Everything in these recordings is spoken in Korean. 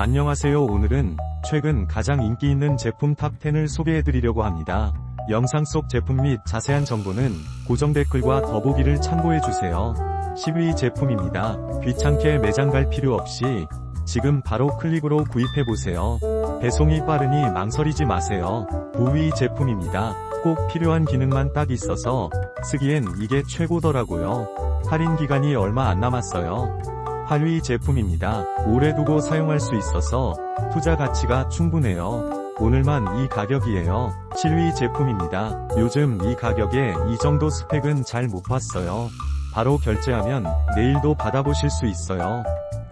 안녕하세요 오늘은 최근 가장 인기 있는 제품 탑10을 소개해드리려고 합니다. 영상 속 제품 및 자세한 정보는 고정 댓글과 더보기를 참고해주세요. 10위 제품입니다. 귀찮게 매장 갈 필요 없이 지금 바로 클릭으로 구입해보세요. 배송이 빠르니 망설이지 마세요. 9위 제품입니다. 꼭 필요한 기능만 딱 있어서 쓰기엔 이게 최고더라고요. 할인 기간이 얼마 안 남았어요. 8위 제품입니다. 오래 두고 사용할 수 있어서 투자 가치가 충분해요. 오늘만 이 가격이에요. 7위 제품입니다. 요즘 이 가격에 이 정도 스펙은 잘 못 봤어요. 바로 결제하면 내일도 받아보실 수 있어요.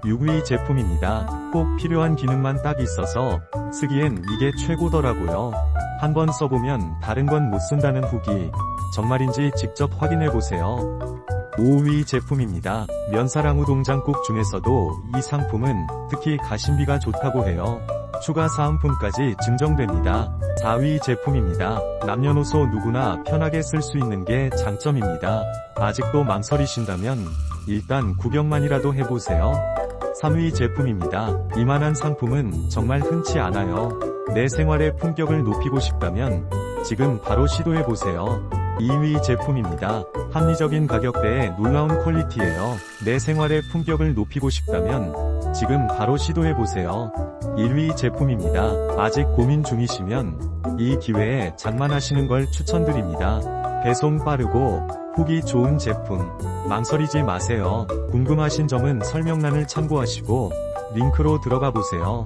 6위 제품입니다. 꼭 필요한 기능만 딱 있어서 쓰기엔 이게 최고더라고요. 한번 써보면 다른 건 못 쓴다는 후기 정말인지 직접 확인해보세요. 5위 제품입니다. 면사랑 우 동장국 중에서도 이 상품은 특히 가심비가 좋다고 해요. 추가 사은품까지 증정됩니다. 4위 제품입니다. 남녀노소 누구나 편하게 쓸 수 있는 게 장점입니다. 아직도 망설이신다면 일단 구경만이라도 해보세요. 3위 제품입니다. 이만한 상품은 정말 흔치 않아요. 내 생활의 품격을 높이고 싶다면 지금 바로 시도해보세요. 2위 제품입니다. 합리적인 가격대에 놀라운 퀄리티예요. 내 생활의 품격을 높이고 싶다면 지금 바로 시도해보세요. 1위 제품입니다. 아직 고민 중이시면 이 기회에 장만하시는 걸 추천드립니다. 배송 빠르고 후기 좋은 제품 망설이지 마세요. 궁금하신 점은 설명란을 참고하시고 링크로 들어가 보세요.